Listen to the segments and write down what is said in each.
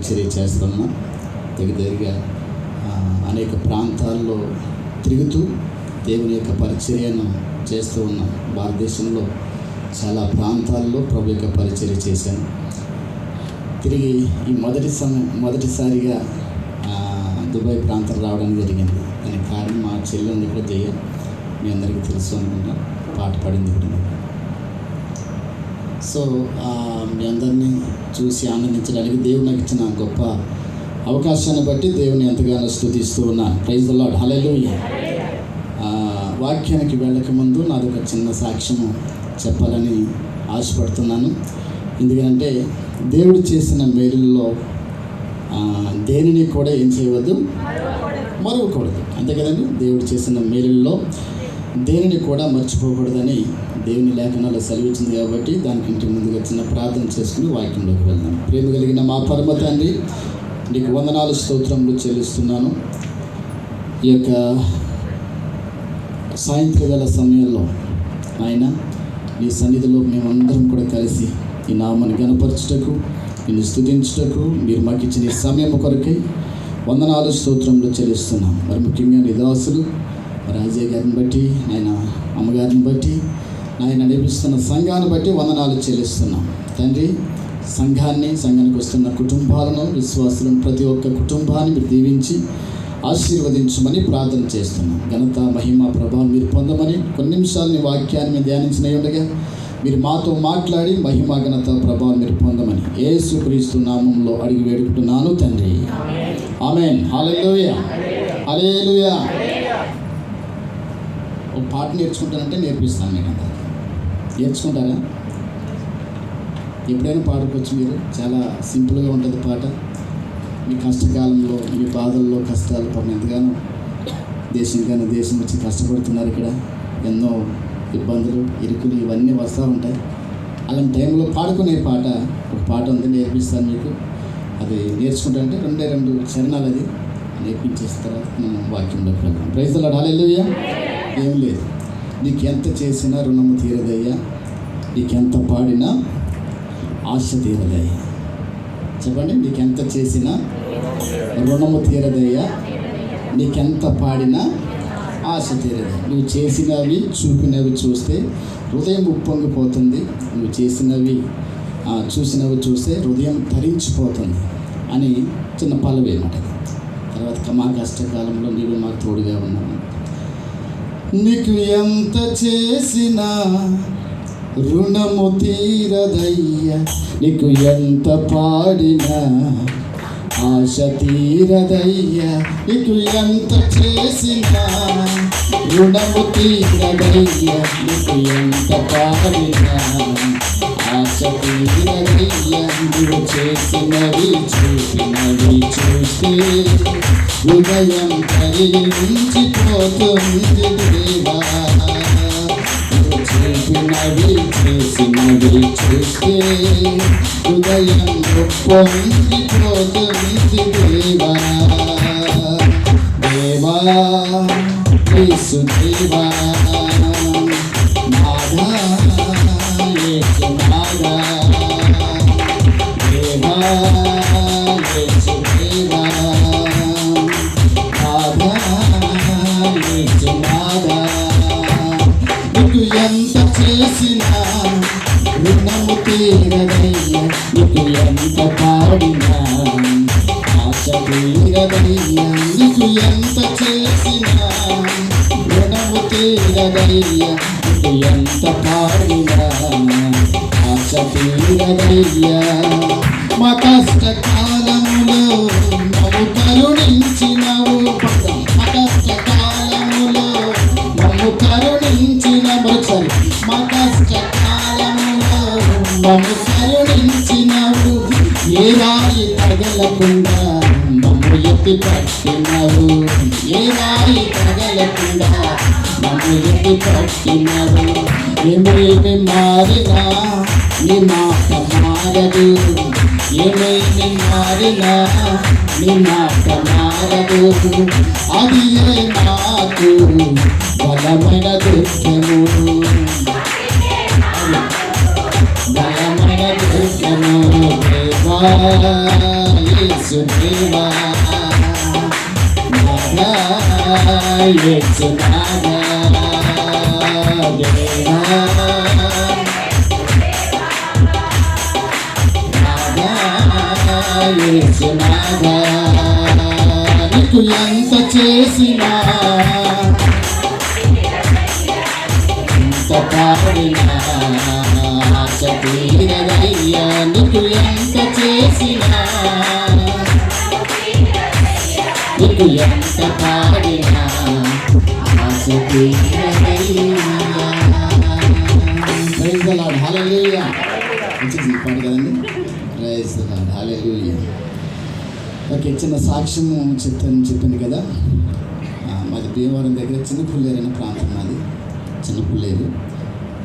పరిచర్య చేస్తున్నా దగ్గర దగ్గరగా అనేక ప్రాంతాల్లో తిరుగుతూ దేవుని యొక్క పరిచర్యను చేస్తూ ఉన్నాం భారతదేశంలో చాలా ప్రాంతాల్లో ప్రభు యొక్క పరిచర్య చేశాను. తిరిగి ఈ మొదటి సమయం మొదటిసారిగా దుబాయ్ ప్రాంతం రావడం జరిగింది. దానికి కారణం మా చెల్లెలు కూడా ఇక్కడ జయ మీ అందరికీ తెలుసు అనుకుంటా. పాట పాడింది కూడా సో మీ అందరినీ చూసి ఆనందించడానికి దేవుడు నాకు ఇచ్చిన గొప్ప అవకాశాన్ని బట్టి దేవుని ఎంతగానో స్థుతిస్తూ ఉన్నాను. ప్రైజ్ ద లాడ్ వాక్యానికి వెళ్ళకముందు నాది ఒక చిన్న సాక్ష్యము చెప్పాలని ఆశపడుతున్నాను. ఎందుకంటే దేవుడు చేసిన మేలుల్లో దేనిని కూడా ఏం చేయవద్దు మరవకూడదు. అంతే కదండి? దేవుడు చేసిన మేలుల్లో దేనిని కూడా మర్చిపోకూడదని దేవుని లేఖనాలు సెలవించింది కాబట్టి దానికంటే ముందుగా చిన్న ప్రార్థన చేసుకుని వాక్యంలోకి వెళ్దాం. ప్రేమ కలిగిన మా పరమ తండ్రి నీకు వందనాలు స్తోత్రములు చెల్లిస్తున్నాను. ఈ యొక్క సాయంత్రవేళ సమయంలో ఆయన నీ సన్నిధిలో మేమందరం కూడా కలిసి ఈ నామని గణపరచుటకు నిన్ను స్థుతించుటకు మీరు మాకు ఇచ్చిన ఈ సమయం కొరకై వందనాలు స్తోత్రంలో చెల్లిస్తున్నాం. మరి ముఖ్యంగా నీ దాసులు రాజయ్య గారిని బట్టి ఆయన అమ్మగారిని బట్టి ఆయన నడిపిస్తున్న సంఘాన్ని బట్టి వందనాలు చెల్లిస్తున్నాం. తండ్రి సంఘాన్ని సంఘానికి వస్తున్న కుటుంబాలను విశ్వాసులను ప్రతి ఒక్క కుటుంబాన్ని మీరు దీవించి ఆశీర్వదించమని ప్రార్థన చేస్తున్నాం. ఘనత మహిమ ప్రభావం మీరు పొందమని కొన్ని నిమిషాలు వాక్యాన్ని మేము ధ్యానించిన ఉండగా మీరు మాతో మాట్లాడి మహిమ ఘనత ప్రభావం మీరు పొందమని ఏసు క్రీస్తు నామంలో అడిగి వేడుకుంటున్నాను తండ్రి. ఆమెన్. హల్లెలూయా. హల్లెలూయా. ఒక పాట నేర్చుకుంటానంటే నేర్పిస్తాను మీకు అందరికీ నేర్చుకుంటారా? ఎప్పుడైనా పాడుకోవచ్చు మీరు? చాలా సింపుల్గా ఉంటుంది పాట. మీ కష్టకాలంలో మీ బాధల్లో కష్టాలు పాపం ఎంతగానో దేశం కానీ దేశం వచ్చి కష్టపడుతున్నారు ఇక్కడ. ఎన్నో ఇబ్బందులు ఇరుకులు ఇవన్నీ వస్తూ ఉంటాయి. అలాంటి టైంలో పాడుకునే పాట ఒక పాట ఉంది నేర్పిస్తాను మీకు. అది నేర్చుకుంటారంటే రెండే రెండు చరణాలు అది. నేర్పించేసిన తర్వాత మనం వాక్యంలోకి వెళ్దాం. ప్రైజ్ అడాలెల్లుయ్యా ఏం లేదు. నీకు ఎంత చేసినా రుణము తీరదయ్యా. నీకెంత పాడినా ఆశ తీరదయ్యా. చెప్పండి నీకెంత చేసినా రుణము తీరదయ్యా. నీకెంత పాడినా ఆశ తీరదు నువ్వు చేసినవి చూపినవి చూస్తే హృదయం ఉప్పొంగిపోతుంది. నువ్వు చేసినవి చూసినవి చూస్తే హృదయం ధరించిపోతుంది అని చిన్న పల్లవి అనమాట తర్వాత మా కష్టకాలంలో నీవు మాకు తోడుగా ఉన్నావు. నీకు ఎంత చేసినా రుణము తీరదయ్య. నీకు ఎంత పాడినా ఆశ తీరదయ్య. నీకు ఎంత చేసినా రుణము తీరదయ్య. నీకు ఎంత పాడినా ఆశ తీరదయ్యా. నువ్వు చేసినవి చూసినవి చూస్తే హృదయం కరిగించిపోతుంది దేవా. నువ్వు చేసినవి చేసినవి చూస్తే హృదయం పొంగిపోతుంది దేవా. దేవా దేవా. ఎంత చేసినా రుణము తీరదయ్యా ఎంత పాడినా ఆశ తీరదయ్యా మా కష్ట కాలములో నవ్వు కరుణించినవు మా కష్ట కాలములో నవ్వు కరుణించిన మరుసరి మా కష్ట కాలములో నవ్వు కరుణించినవు ఏ రాయి తగలకుండా మమ్ము ఎత్తి పట్టినవు ఏనాయి కదలకుండా తగలకుండా మమ్ము ఎత్తి పట్టినవు ఏమేమి మారినా నీ మాట మారదు. ఏమైంది మారినా నీ మాట మారదు. అది నాకు బలమైన దృశ్యము బలమైన దృశ్యము దేవా యేసు దేవా. ఎంత చేసినా ఎంత పాడినా ఆశ తీరదయ్యా. ఎంత పాడినా ఆశ తీరదయ్యా ప్రైజ్ ద లార్డ్ హల్లెలూయా మంచిది పాడు కదండి. Praise the Lord hallelujah okay చిన్న సాక్ష్యము చెప్తాను చెప్పింది కదా. మాది భీమవరం దగ్గర చిన్న పుల్లేరు అనే ప్రాంతం మాది. చిన్న పుల్లేరు.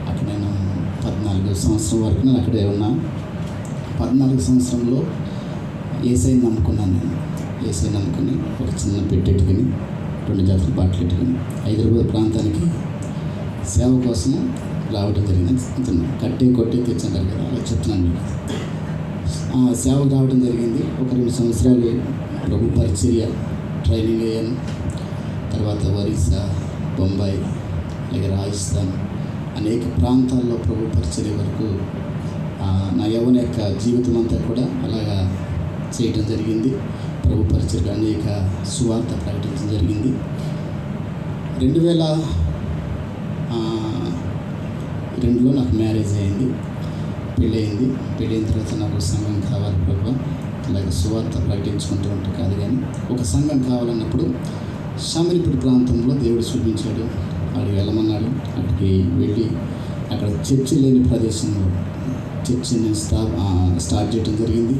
అక్కడ నేను పద్నాలుగు సంవత్సరం వరకు నేను అక్కడే ఉన్నా పద్నాలుగు సంవత్సరంలో ఏసైని నమ్ముకున్నాను నేను. ఏసీని అనుకుని ఒక చిన్న పెట్టెట్టుకుని రెండు జాతర బాటలు పెట్టుకుని హైదరాబాద్ ప్రాంతానికి సేవ కోసం రావడం జరిగింది. చెప్తున్నాను కట్టే కొట్టి తెచ్చుంటారు కదా అలా చెప్తున్నాను ఆ, సేవకు రావడం జరిగింది. ఒక రెండు సంవత్సరాలు ప్రభు పరిచర్య ట్రైనింగ్ అయ్యాను. తర్వాత ఒరిస్సా బొంబాయి అలాగే రాజస్థాన్ అనేక ప్రాంతాల్లో ప్రభు పరిచర్య వరకు నా యవ్వన యొక్క జీవితం అంతా కూడా అలాగా చేయడం జరిగింది. ప్రభు అనేక సువార్త ప్రకటించడం జరిగింది. రెండు వేల రెండులో నాకు మ్యారేజ్ అయింది. పెళ్ళి అయింది పెళ్ళి అయిన తర్వాత నాకు సంఘం కావాలి ప్రభు. అలాగే సువార్త ప్రకటించుకుంటూ ఉంటే కాదు కానీ ఒక సంఘం కావాలన్నప్పుడు షామిరిపూడి ప్రాంతంలో దేవుడు చూపించాడు. అక్కడికి వెళ్ళమన్నాడు. అక్కడికి వెళ్ళి అక్కడ చర్చి లేని ప్రదేశంలో చర్చిని స్టా స్టార్ట్ చేయడం జరిగింది.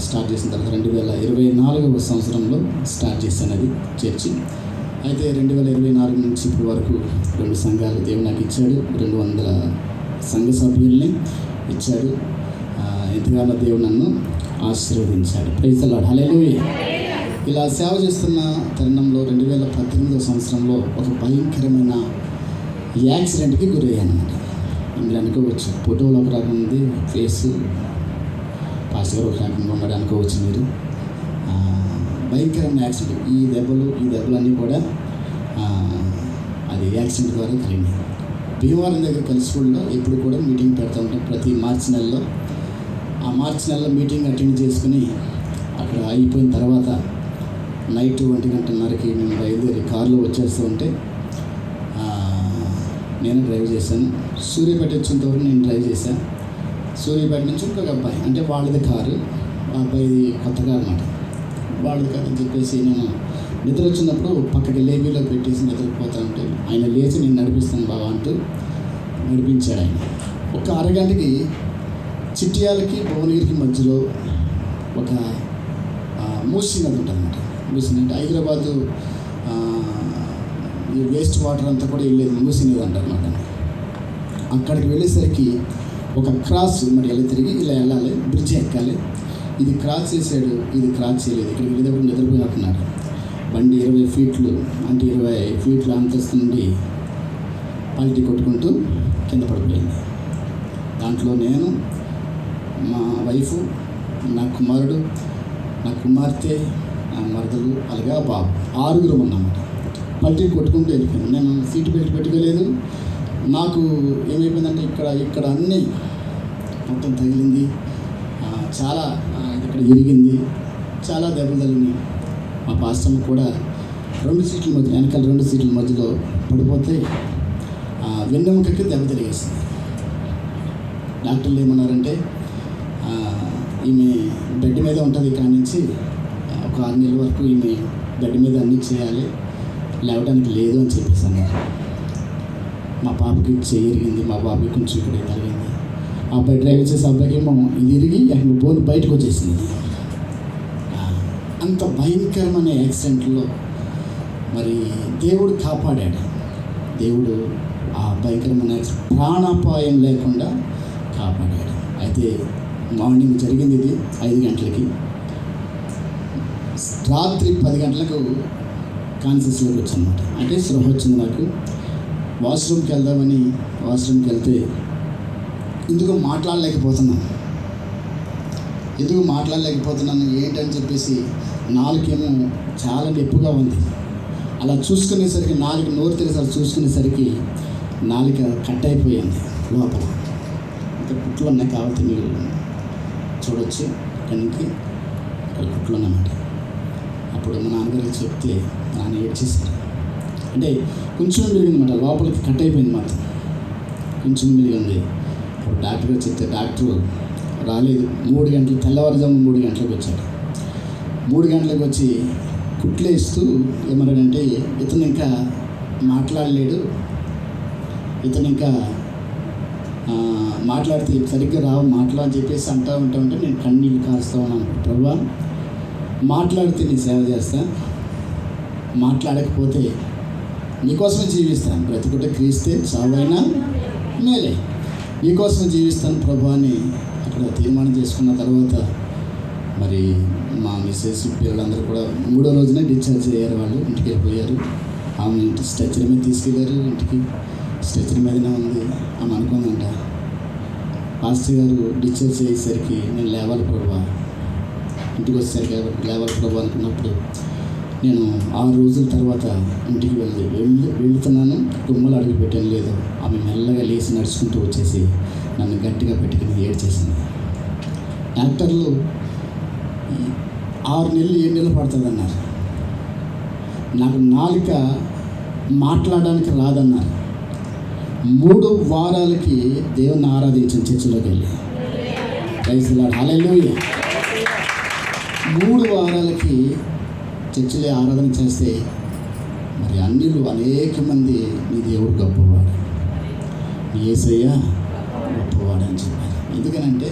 స్టార్ట్ చేసిన తర్వాత రెండు వేల ఇరవై నాలుగవ సంవత్సరంలో స్టార్ట్ చేశాను అది చర్చి. అయితే రెండు వేల ఇరవై నాలుగు నుంచి ఇప్పటి వరకు రెండు సంఘాలు దేవుడు నాకు ఇచ్చాడు రెండు వందల సంఘ సభ్యుల్ని ఇచ్చాడు. ఎంతగానో దేవుడు నన్ను ఆశీర్వదించాడు. ప్రైజలాడు హల్లెలూయా ఇలా సేవ చేస్తున్న తరుణంలో రెండు వేల పద్దెనిమిదవ సంవత్సరంలో ఒక భయంకరమైన యాక్సిడెంట్కి గురయ్యాను. అనమాట మీరు అనుకోవచ్చు. ఫోటోలో ఒక రకం ఉంది ఫేస్. పాస్టర్ గారు ఒక రకంగా ఉన్నాడు అనుకోవచ్చు మీరు. భయంకరమైన యాక్సిడెంట్. ఈ దెబ్బలు ఈ దెబ్బలన్నీ కూడా అది యాక్సిడెంట్ ద్వారా కలిగినాయి. భీమవరం దగ్గర కలిసిపూడిలో ఇప్పుడు కూడా మీటింగ్ పెడతా ఉంటాం. ప్రతి మార్చి నెలలో. ఆ మార్చి నెలలో మీటింగ్ అటెండ్ చేసుకుని అక్కడ అయిపోయిన తర్వాత నైట్ ఒంటి గంటన్నరకి మేము బయలుదేరి కారులో వచ్చేస్తూ ఉంటే నేను డ్రైవ్ చేశాను. సూర్యపేట వచ్చేంతవరకు నేను డ్రైవ్ చేశాను. సూర్యాపేట నుంచి ఇంకొక అబ్బాయి. అంటే వాళ్ళది కారు ఆ అబ్బాయిది కొత్తగా అనమాట వాళ్ళది కారు అని చెప్పేసి నేను నిద్ర వచ్చినప్పుడు పక్కకి లేబీలో పెట్టేసి నిద్రపోతా ఉంటే ఆయన లేచి నేను నడిపిస్తాను బాబా అంటూ నడిపించాడు ఆయన. ఒక అరగంటకి చిట్యాలకి భువనగిరికి మధ్యలో ఒక ఆ, నది అనమాట నది అంటే హైదరాబాదు ఈ వేస్ట్ వాటర్ అంతా కూడా వెళ్ళేది మూసీ నది అంటారు అన్నమాట. అక్కడికి వెళ్ళేసరికి ఒక క్రాస్ మరి ఎలా తిరిగి ఇలా వెళ్ళాలి బ్రిడ్జ్ ఎక్కాలి. ఇది క్రాస్ చేసాడు ఇది క్రాస్ చేయలేదు. ఇక్కడికి వెళ్ళేటప్పుడు నిద్రపోయినట్టున్నాడు బండి ఇరవై ఫీట్లు అంటే ఇరవై ఫీట్ల అంతస్తు నుండి పల్టీ కొట్టుకుంటూ కింద పడిపోయింది. దాంట్లో నేను మా వైఫ్ నా కుమారుడు నా కుమార్తె నా మరదలు అలాగే బాబు. ఆరుగురు ఉన్నామన్నమాట. పల్టీ కొట్టుకుంటూ వెళ్ళిపోయాను నేను సీటు బెల్ట్ పెట్టుకోలేదు. నాకు ఏమైపోయిందంటే ఇక్కడ ఇక్కడ అన్నీ మొత్తం తగిలింది. చాలా ఇక్కడ ఇరిగింది. చాలా దెబ్బలు తగిలింది మా పాస్టమ్ కూడా రెండు సీట్ల మధ్య వెనకాల రెండు సీట్ల మధ్యలో పడిపోతే వెన్నెముకకి దెబ్బ తిరిగేసింది డాక్టర్లు ఏమన్నారంటే ఈమె బెడ్ మీద ఉంటుంది ఇక్కడ నుంచి ఒక ఆరు నెలల వరకు ఈమె బెడ్ మీద అన్నీ చేయాలి లేవడానికి లేదు అని చెప్పేసి అన్నారు. మా పాపకి చెయ్యి ఇరిగింది మా బాబుకి కొంచెం ఇక్కడ తగిలింది ఆ అబ్బాయి డ్రైవ్ చేసే అబ్బాయికేమో ఇది ఇరిగి అక్కడ బోన్ బయటకు వచ్చేసింది. అంత భయంకరమైన యాక్సిడెంట్లో మరి దేవుడు కాపాడాడు. దేవుడు ఆ భయంకరమైన ప్రాణాపాయం లేకుండా కాపాడాడు. అయితే మార్నింగ్ జరిగింది ఇది ఐదు గంటలకి. రాత్రి పది గంటలకు కాన్షియస్లోకి వచ్చానమాట అంటే స్పృహ వచ్చింది నాకు వాష్రూమ్కి వెళ్దామని వాష్రూమ్కి వెళ్తే ఇందుకు మాట్లాడలేకపోతున్నాను? ఎందుకు మాట్లాడలేకపోతున్నాను ఏంటని చెప్పేసి నాలుగేమో చాలా నొప్పిగా ఉంది. అలా చూసుకునేసరికి నాలుగు నోరు తెరిసరి చూసుకునేసరికి నాలుక కట్ అయిపోయింది లోపల. ఇంకా కుట్లు ఉన్నాయి కాబట్టి మీరు చూడొచ్చు కనుక ఇక్కడ కుట్లు ఉన్నమాట అప్పుడు మా నాన్నగారికి చెప్తే నాన్న ఏడ్చేసారు అంటే కొంచెం మిరిగిందన్నమాట లోపలికి కట్ అయిపోయింది మాట కొంచెం మిరిగింది అప్పుడు డాక్టర్ గారు చెప్తే డాక్టర్ రాలేదు. మూడు గంటలు తెల్లవారుజాము మూడు గంటలకు వచ్చాడు. మూడు గంటలకు వచ్చి కుట్లేస్తూ ఏమన్నాడంటే ఇతను ఇంకా మాట్లాడలేడు. ఇతను ఇంకా మాట్లాడితే సరిగ్గా రావు. మాటలు అని చెప్పేసి అంటా ఉంటా ఉంటే నేను కన్నీళ్ళు కాస్తా ఉన్నాను. ప్రభా మాట్లాడితే నీ సేవ చేస్తా. మాట్లాడకపోతే నీకోసమే జీవిస్తాను. బ్రతుకుంటే క్రీస్తే చావైనా మేలే. నీకోసం జీవిస్తాను ప్రభు అని అక్కడ తీర్మానం చేసుకున్న తర్వాత మరి మా మిస్సెస్ పిల్లలందరూ కూడా మూడో రోజునే డిశ్చార్జ్ అయ్యారు వాళ్ళు. ఇంటికి వెళ్ళిపోయారు. ఆమె ఇంటి స్ట్రెచ్చర్ మీద తీసుకెళ్ళారు. ఇంటికి స్ట్రెచ్చర్ మీదనే ఉంది. ఆమె అనుకుందంట పాస్టర్ గారు డిశ్చార్జ్ అయ్యేసరికి నేను లేవాలి ప్రభా ఇంటికి వచ్చేసరికి లేవాలి ప్రభా అనుకున్నప్పుడు నేను ఆరు రోజుల తర్వాత ఇంటికి వెళ్ళి వెళ్ళి వెళ్తున్నాను. గుమ్మలు అడిగి పెట్టాను లేదు. ఆమె మెల్లగా లేచి నడుచుకుంటూ వచ్చేసి నన్ను గట్టిగా పెట్టుకుని ఏడ్చేసింది. డాక్టర్లు ఆరు నెలలు ఏడు నెలలు పడుతుందన్నారు. నాకు నాలుక మాట్లాడడానికి రాదన్నారు. మూడు వారాలకి దేవుని ఆరాధించిన చర్చిలోకి వెళ్ళి. ప్రైజ్లాడు హల్లెలూయా మూడు వారాలకి చర్చిలో ఆరాధన చేస్తే మరి అన్నిలు అనేక మంది నీ దేవుడు గొప్పవాడు. ఏసయ్య గొప్పవాడు అని చెప్పారు. ఎందుకనంటే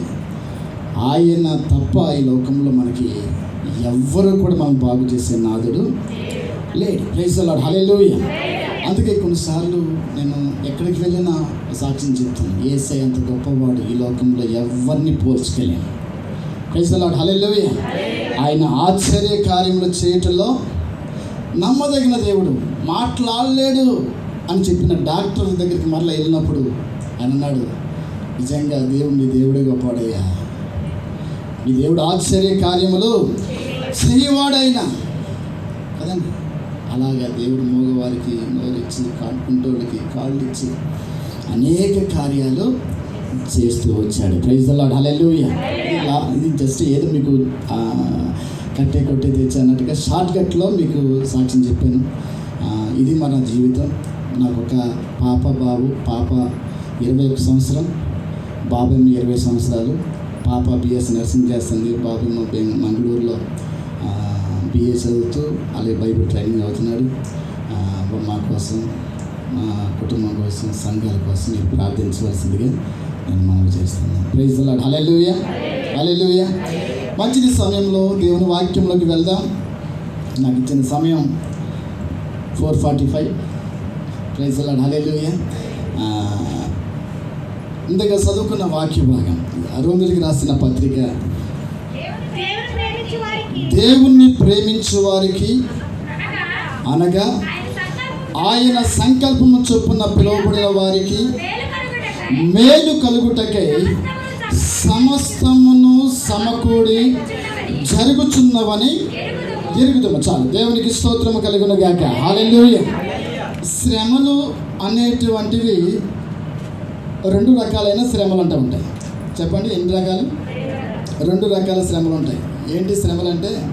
ఆయన తప్ప ఈ లోకంలో మనకి ఎవ్వరు కూడా మనం బాగు చేసే నాదుడు లేడు. ప్రైజ్లాడు హల్లెలూయ అందుకే కొన్నిసార్లు నేను ఎక్కడికి వెళ్ళినా సాక్ష్యం చెప్తాను. ఏసై అంత గొప్పవాడు ఈ లోకంలో ఎవరిని పోల్చుకెళ్ళాను ప్రైజ్లాడు హల్లెలూయ ఆయన ఆశ్చర్య కార్యములు చేయటంలో నమ్మదగిన దేవుడు మాట్లాడలేడు అని చెప్పిన డాక్టర్ దగ్గరికి మరలా వెళ్ళినప్పుడు ఆయన అన్నాడు నిజంగా దేవుడు నీ దేవుడే గొప్పవాడయ్యా. నీ దేవుడు ఆశ్చర్య కార్యములు చేయవాడైనా. కదండి? అలాగా దేవుడు మగవారికి నోరిచ్చి కాడుకుంటోళ్ళకి కాళ్ళు ఇచ్చి అనేక కార్యాలు చేస్తూ వచ్చాడు. ప్రైజ్ అలాడ్ హల్లెలూయ ఇది జస్ట్ ఏదో మీకు కట్టే కొట్టే తెచ్చా అన్నట్టుగా షార్ట్ కట్లో మీకు సాక్ష్యం చెప్పాను. ఇది మన జీవితం. నాకు ఒక పాప బాబు పాప ఇరవై ఒక సంవత్సరం బాబు ఏమో ఇరవై సంవత్సరాలు. పాప బిఎస్ నర్సింగ్ చేస్తుంది. బాబు ఏమో బెంగ- మంగళూరులో బిఏ చదువుతూ అలాగే బైబిల్ ట్రైనింగ్ అవుతున్నాడు. మా కోసం మా కుటుంబం కోసం సంఘాల కోసం మీరు ప్రార్థించవలసిందిగా నేను మనవి చేస్తున్నాను ప్రైజ్ అలెలుయ అలెలుయ మంచిది సమయంలో దేవుని వాక్యంలోకి వెళ్దాం. నాకు ఇచ్చిన సమయం four forty five praise Lord hallelujah ఇంతగా చదువుకున్న వాక్య భాగం. అరుందులకి రాసిన పత్రిక. దేవుణ్ణి ప్రేమించు వారికి అనగా ఆయన సంకల్పం సంకల్పము చొప్పున పిలువబడిన వారికి మేలు కలుగుటకై సమస్తమును సమకూడి జరుగుచున్నవని ఎరుగుదము. చాలు. దేవునికి స్తోత్రము కలుగును గాక హాలెలూయ శ్రమలు అనేటువంటివి రెండు రకాలైన శ్రమలు అంటూ ఉంటాయి. చెప్పండి ఎన్ని రకాలు? రెండు రకాల శ్రమలు ఉంటాయి. ఏంటి శ్రమలు అంటే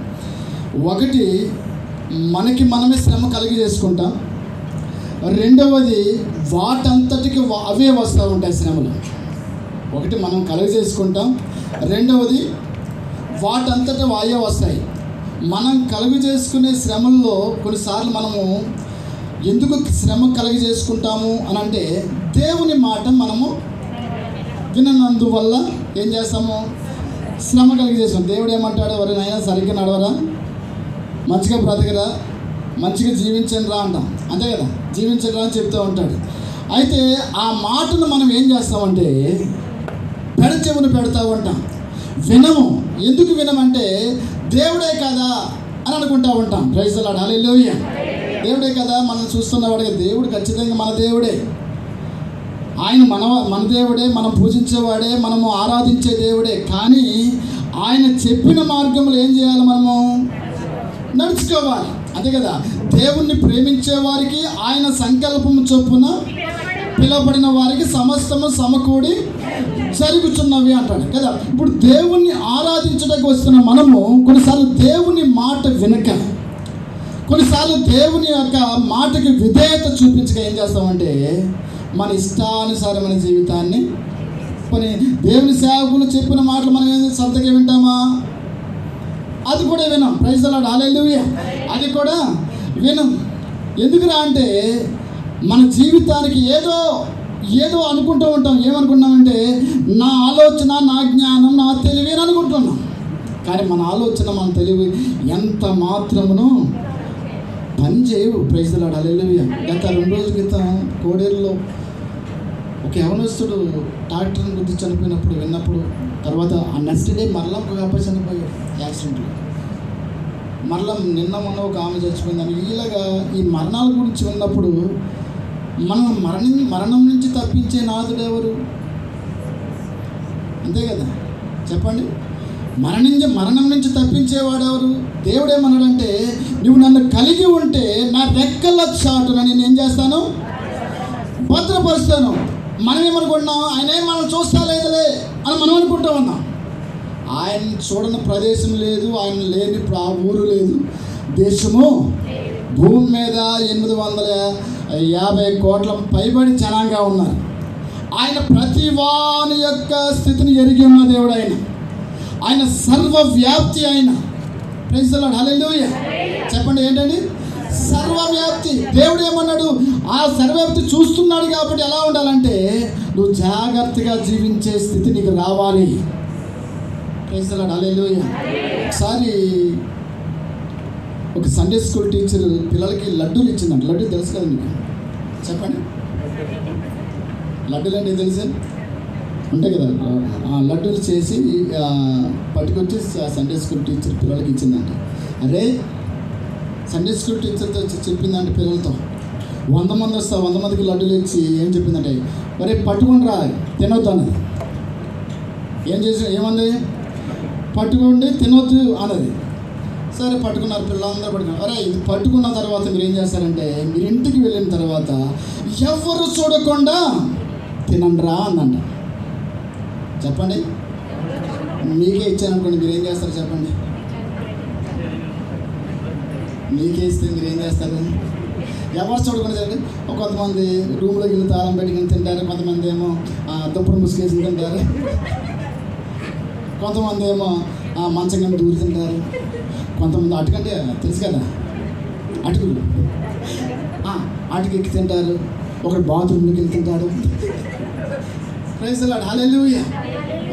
ఒకటి మనకి మనమే శ్రమ కలిగి చేసుకుంటాం. రెండవది వాటంతటికి వా- అవే వస్తూ ఉంటాయి శ్రమలు. ఒకటి మనం కలుగ చేసుకుంటాం. రెండవది వాటంతటా వాయే వస్తాయి. మనం కలుగు చేసుకునే శ్రమల్లో కొన్నిసార్లు మనము ఎందుకు శ్రమ కలుగ చేసుకుంటాము అని అంటే దేవుని మాట మనము విననందువల్ల ఏం చేస్తాము? శ్రమ కలిగి చేస్తాం. దేవుడు ఏమంటాడు? ఎవరినైనా సరిగ్గా నడవరా? మంచిగా బ్రతకరా? మంచిగా జీవించండి రా అంటాం. అంతే కదా జీవించగలని అని చెప్తూ ఉంటాడు. అయితే ఆ మాటను మనం ఏం చేస్తామంటే పెడచెవును పెడతా ఉంటాం. వినము. ఎందుకు వినమంటే దేవుడే కదా అని అనుకుంటా ఉంటాం. ప్రైజ్ అలాడ్ లోయ దేవుడే కదా మనం చూస్తున్నవాడే దేవుడు ఖచ్చితంగా మన దేవుడే. ఆయన మన మన దేవుడే మనం పూజించేవాడే మనము ఆరాధించే దేవుడే. కానీ ఆయన చెప్పిన మార్గంలో ఏం చేయాలి మనము? నడుచుకోవాలి. అదే కదా దేవుణ్ణి ప్రేమించే వారికి ఆయన సంకల్పము చొప్పున పిలబడిన వారికి సమస్తము సమకూడి జరుగుతున్నవి అంటాడు కదా? ఇప్పుడు దేవుణ్ణి ఆరాధించడానికి వస్తున్న మనము కొన్నిసార్లు దేవుని మాట వినక కొన్నిసార్లు దేవుని యొక్క మాటకి విధేయత చూపించక ఏం చేస్తామంటే మన ఇష్టానుసారమైన జీవితాన్ని కొన్ని దేవుని సేవకులు చెప్పిన మాటలు మనం ఏం శ్రద్ధగా వింటామా? అది కూడా వినం. ప్రైజ్ అలా అది కూడా వినం. ఎందుకురా అంటే మన జీవితానికి ఏదో ఏదో అనుకుంటూ ఉంటాం. ఏమనుకుంటామంటే నా ఆలోచన నా జ్ఞానం నా తెలివి అని అనుకుంటున్నాం. కానీ మన ఆలోచన మన తెలివి ఎంత మాత్రమును పని చేయవు. ప్రైజ్ అలాడ్ గత రెండు రోజుల క్రితం కోడేరులో ఒక యవనస్తుడు ట్రాక్టర్ని గుర్తి చనిపోయినప్పుడు విన్నప్పుడు తర్వాత ఆ నెక్స్ట్ డే మరలా ఒక వ్యాపారి చనిపోయాడు యాక్సిడెంట్లో మరలా నిన్న మొన్న ఒక ఆమె చచ్చిపోయిందని ఇలాగా ఈ మరణాల గురించి ఉన్నప్పుడు మనం మరణి మరణం నుంచి తప్పించే నాథుడు ఎవరు? అంతే కదా? చెప్పండి. మరణించి మరణం నుంచి తప్పించేవాడు ఎవరు? దేవుడు ఏమన్నాడంటే నువ్వు నన్ను కలిగి ఉంటే నా రెక్కల చాటున నేను ఏం చేస్తాను? భద్రపరుస్తాను. మనం ఏమనుకుంటున్నాం ఆయన ఏం మనం చూస్తా లేదులే అని మనం అనుకుంటా ఉన్నాం. ఆయన చూడని ప్రదేశం లేదు ఆయన లేని ఆ ఊరు లేదు. దేశము భూమి మీద ఎనిమిది వందల యాభై కోట్ల పైబడి జనంగా ఉన్నారు. ఆయన ప్రతి వాని యొక్క స్థితిని ఎరిగి ఉన్న దేవుడు ఆయన. ఆయన సర్వవ్యాప్తి ఆయన. ప్రిన్సిపల్ హల్లెలూయా చెప్పండి ఏంటండి? సర్వవ్యాప్తి. దేవుడు ఏమన్నాడు? ఆ సర్వవ్యాప్తి చూస్తున్నాడు కాబట్టి ఎలా ఉండాలంటే నువ్వు జాగ్రత్తగా జీవించే స్థితి నీకు రావాలి. ఒకసారి ఒక సండే స్కూల్ టీచర్ పిల్లలకి లడ్డూలు ఇచ్చిందంట. లడ్డూ తెలుసు కదా మీకు చెప్పండి. లడ్డూలు అంటే తెలుసా? ఉంటాయి కదా. లడ్డూలు చేసి పట్టుకొచ్చి సండే స్కూల్ టీచర్ పిల్లలకి ఇచ్చిందంట. అరే సండే స్కూల్ టీచర్తో చెప్పిందంట చెప్పిందంటే పిల్లలతో. వంద మంది వస్తా వంద మందికి లడ్డూలు ఇచ్చి ఏం చెప్పిందంటే మరే పట్టుకుని రా తినొద్దు అన్నది. ఏం చేసి ఏమంది? పట్టుకోండి తినొద్దు అన్నది. సరే పట్టుకున్నారు పిల్లలందరూ పట్టుకున్నారు. అరే ఇది పట్టుకున్న తర్వాత మీరు ఏం చేస్తారంటే మీరు ఇంటికి వెళ్ళిన తర్వాత ఎవరు చూడకుండా తినండిరా అందంట చెప్పండి. మీకే ఇచ్చారనుకోండి మీరు ఏం చేస్తారు చెప్పండి. మీకే ఇస్తే మీరు ఏం చేస్తారు? ఎవరు చూడకుండా చెప్పండి ఒక కొంతమంది రూమ్లోకి వెళ్ళి తాళం పెట్టుకుని తింటారు కొంతమంది ఏమో దుప్పుడు ముసుకేసి తింటారు. కొంతమంది ఏమో మంచం కంటే ఊరుతుంటారు. తింటారు కొంతమంది అటుకంటే తెలుసు కదా? అటుకులు అటుకు ఎక్కి తింటారు. ఒకడు బాత్రూమ్లోకి వెళ్తుంటాడు. ప్రైజ్లాడు హల్లెలూయా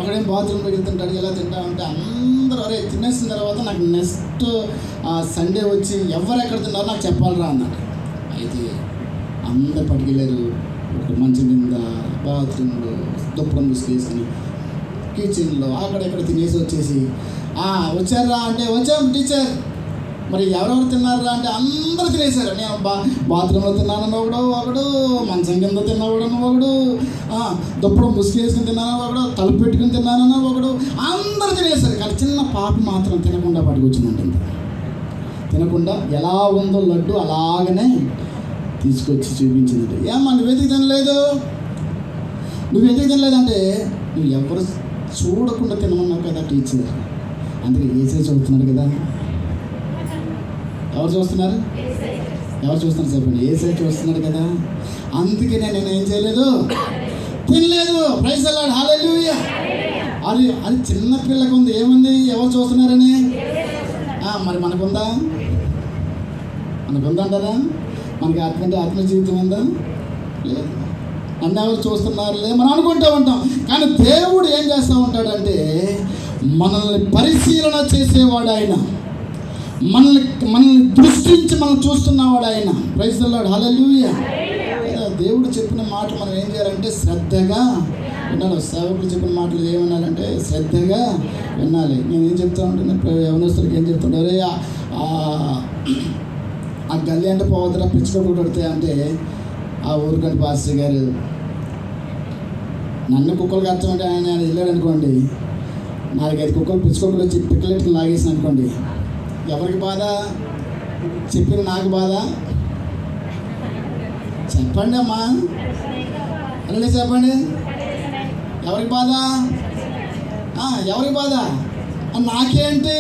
ఒకడేం బాత్రూమ్లోకి వెళ్తుంటాడు. ఎలా తింటా ఉంటే అందరూ అరే తినేసిన తర్వాత నాకు నెక్స్ట్ సండే వచ్చి ఎవరు ఎక్కడ తిన్నారో నాకు చెప్పాలిరా అన్నాడు. అయితే అందరు పట్టుకెళ్ళారు. ఒక మంచి కింద బాత్రూంలో దుప్పడం తీసుకొని కిచెన్లో అక్కడ ఇక్కడ తినేసి వచ్చేసి వచ్చారా అంటే వచ్చాం టీచర్. మరి ఎవరెవరు తిన్నారా అంటే అందరూ తినేశారు నేను బా బాత్రూంలో తిన్నానని ఒకడు ఒకడు మంచం కింద తిన్నవాడని ఒకడు ఆ, దుప్పడం ముసుగేసుకుని తిన్నాను ఒకడు తలుపు పెట్టుకుని తిన్నానని ఒకడు అందరూ తినేశారు కానీ చిన్న పాప మాత్రం తినకుండా పట్టుకొచ్చిందంటుంది తినకుండా ఎలా ఉందో లడ్డు అలాగనే తీసుకొచ్చి చూపించింది ఏమ్మా నువ్వెందుకు తినలేదు? నువ్వెందుకు తినలేదంటే నువ్వు ఎవరు చూడకుండా తినమన్నావు కదా టీచర్. అందుకే ఏసే చూస్తున్నాడు కదా. ఎవరు చూస్తున్నారు? ఎవరు చూస్తున్నారు చెప్పండి? ఏసే చూస్తున్నాడు కదా. అందుకే నేను నేను ఏం చేయలేదు? తినలేదు. ప్రైజ్ అల్లాడు హాలూయా అది అది చిన్న పిల్లకు ఉంది. ఏముంది? ఎవరు చూస్తున్నారని? మరి మనకుందా? మనకుందా అంటారా మనకి అటువంటి అంటే ఆత్మ జీవితం ఉందా? లేదు. నన్ను చూస్తున్నారులే మనం అనుకుంటూ ఉంటాం. కానీ దేవుడు ఏం చేస్తూ ఉంటాడంటే మనల్ని పరిశీలన చేసేవాడు ఆయన. మనల్ని మనల్ని దృష్టించి మనం చూస్తున్నవాడు ఆయన. ప్రైజ్లాడు అల్లాడు హలలుయ దేవుడు చెప్పిన మాటలు మనం ఏం చేయాలంటే శ్రద్ధగా వినాలి. సేవకులు చెప్పిన మాటలు ఏమన్నారంటే శ్రద్ధగా వినాలి. నేను ఏం చెప్తా ఉంటాను? యవనస్తులకి ఏం చెప్తుంటే ఆ- గల్లీ అంటే పోవద్దురా పిచ్చుకోడు కొడితే అంటే ఆ ఊరుకొని పాస్టర్ గారు నన్ను కుక్కలు కట్టమంటే ఆయన ఆయన వెళ్ళాడు అనుకోండి. నాలుగైదు కుక్కలు పిచ్చుకోకలు వచ్చి పిక్కలెట్లు లాగేసిన అనుకోండి. ఎవరికి బాధ? చెప్పిన నాకు బాధ? చెప్పండి అమ్మా. అలా చెప్పండి. ఎవరికి బాధ? ఎవరికి బాధ? నాకేంటి?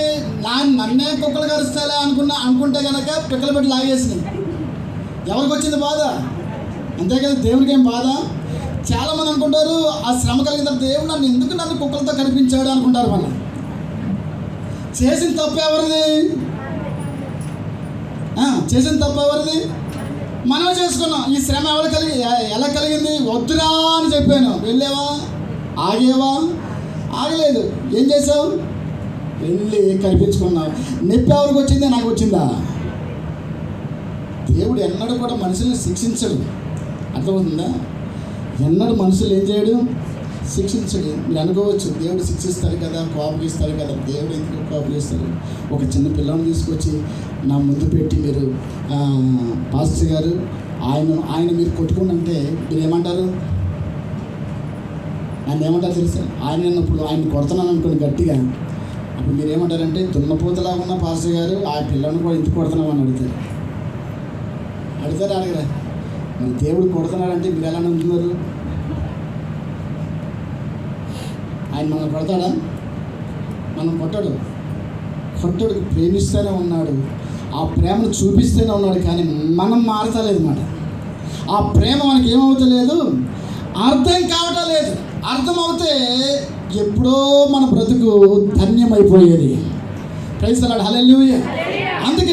నా నన్నే కుక్కలు కరుస్తాలే అనుకున్నా అనుకుంటే కనుక పిక్కలు పెట్టి లాగేసింది ఎవరికి వచ్చింది బాధ? అంతేకాదు దేవుడికి ఏం బాధ? చాలామంది అనుకుంటారు ఆ శ్రమ కలిగిన దేవుడు నన్ను ఎందుకు నన్ను కుక్కలతో కనిపించాడు? అనుకుంటారు మనం చేసిన తప్పు ఎవరిది? చేసిన తప్పు ఎవరిది? మనం చేసుకున్నాం. ఈ శ్రమ ఎవరు కలిగి ఎలా కలిగింది? వద్దురా అని చెప్పాను. వెళ్ళావా? ఆగేవా? ఆగలేదు. ఏం చేసావు వెళ్ళి కనిపించుకున్నావు నొప్పి ఎవరికి వచ్చింది? నాకు వచ్చిందా? దేవుడు ఎన్నడూ కూడా మనుషుల్ని శిక్షించడు. అర్థమవుతుందా? ఎన్నడూ మనుషులు ఏం చేయడు? శిక్షించడు. మీరు అనుకోవచ్చు దేవుడు శిక్షిస్తారు కదా కోపగిస్తారు కదా దేవుడు ఎందుకు కోపగిస్తారు ఒక చిన్న పిల్లని తీసుకొచ్చి నా ముందు పెట్టి మీరు పాస్టర్ గారు ఆయన ఆయన మీరు కొట్టుకున్నంటే మీరు ఏమంటారు? ఆయన ఏమంటారు తెలుసా? ఆయన అన్నప్పుడు ఆయన కొడుతున్నాను అనుకోండి గట్టిగా. అప్పుడు మీరు ఏమంటారంటే దున్నపోతలాగా ఉన్న పాస్టర్ గారు ఆ పిల్లని కూడా ఇంటికి కొడుతున్నామని అడుగుతారు. అడుగుతారా అడగరా? మీ దేవుడు కొడుతున్నాడంటే మీరు ఎలా నమ్ముతున్నారు? ఆయన మనం కొడతాడా? మనం కొట్టడు. కొట్టడు ప్రేమిస్తూనే ఉన్నాడు. ఆ ప్రేమను చూపిస్తూనే ఉన్నాడు కానీ మనం మారతలేదు మాట ఆ ప్రేమ మనకి ఏమవుతలేదు? అర్థం కావటం లేదు. అర్థమవుతే ఎప్పుడో మన బ్రతుకు ధన్యమైపోయేది. ప్రైస్ అలాడు హల్లెలూయా. అందుకే